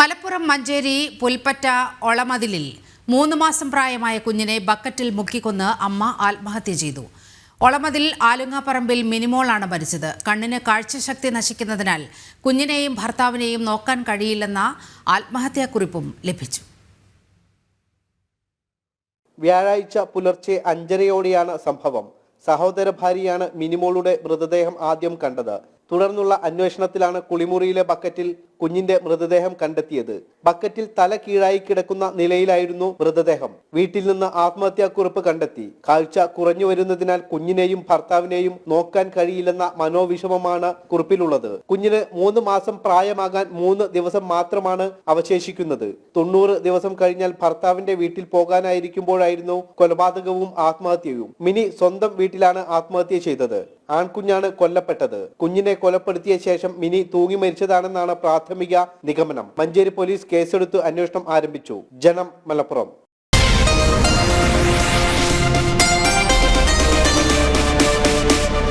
മലപ്പുറം മഞ്ചേരി പുൽപ്പറ്റ ഒളമതിലിൽ മൂന്ന് മാസം പ്രായമായ കുഞ്ഞിനെ ബക്കറ്റിൽ മുക്കിക്കൊന്ന് അമ്മ ആത്മഹത്യ ചെയ്തു. ഒളമതിൽ ആലുങ്ങാപ്പറമ്പിൽ മിനിമോളാണ് മരിച്ചത്. കണ്ണിന് കാഴ്ചശക്തി നശിക്കുന്നതിനാൽ കുഞ്ഞിനെയും ഭർത്താവിനെയും നോക്കാൻ കഴിയില്ലെന്ന ആത്മഹത്യാക്കുറിപ്പും ലഭിച്ചു. വ്യാഴാഴ്ച പുലർച്ചെ അഞ്ചരയോടെയാണ് സംഭവം. സഹോദര ഭാര്യയാണ് മിനിമോളുടെ മൃതദേഹം ആദ്യം കണ്ടത്. തുടർന്നുള്ള അന്വേഷണത്തിലാണ് കുളിമുറിയിലെ ബക്കറ്റിൽ കുഞ്ഞിന്റെ മൃതദേഹം കണ്ടെത്തിയത്. ബക്കറ്റിൽ തല കീഴായി കിടക്കുന്ന നിലയിലായിരുന്നു മൃതദേഹം. വീട്ടിൽ നിന്ന് ആത്മഹത്യാക്കുറിപ്പ് കണ്ടെത്തി. കാഴ്ച കുറഞ്ഞു വരുന്നതിനാൽ കുഞ്ഞിനെയും ഭർത്താവിനെയും നോക്കാൻ കഴിയില്ലെന്ന മനോവിഷമമാണ് കുറിപ്പിലുള്ളത്. കുഞ്ഞിന് മൂന്ന് മാസം പ്രായമാകാൻ മൂന്ന് ദിവസം മാത്രമാണ് അവശേഷിക്കുന്നത്. തൊണ്ണൂറ് ദിവസം കഴിഞ്ഞാൽ ഭർത്താവിന്റെ വീട്ടിൽ പോകാനായിരിക്കുമ്പോഴായിരുന്നു കൊലപാതകവും ആത്മഹത്യയും. മിനി സ്വന്തം വീട്ടിലാണ് ആത്മഹത്യ ചെയ്തത്. ആൺകുഞ്ഞാണ് കൊല്ലപ്പെട്ടത്. കുഞ്ഞിനെ കൊലപ്പെടുത്തിയ ശേഷം മിനി തൂങ്ങി മരിച്ചതാണെന്നാണ് പ്രാഥമിക നിഗമനം. മഞ്ചേരി പോലീസ് കേസെടുത്ത് അന്വേഷണം ആരംഭിച്ചു. ജനം മലപ്പുറം.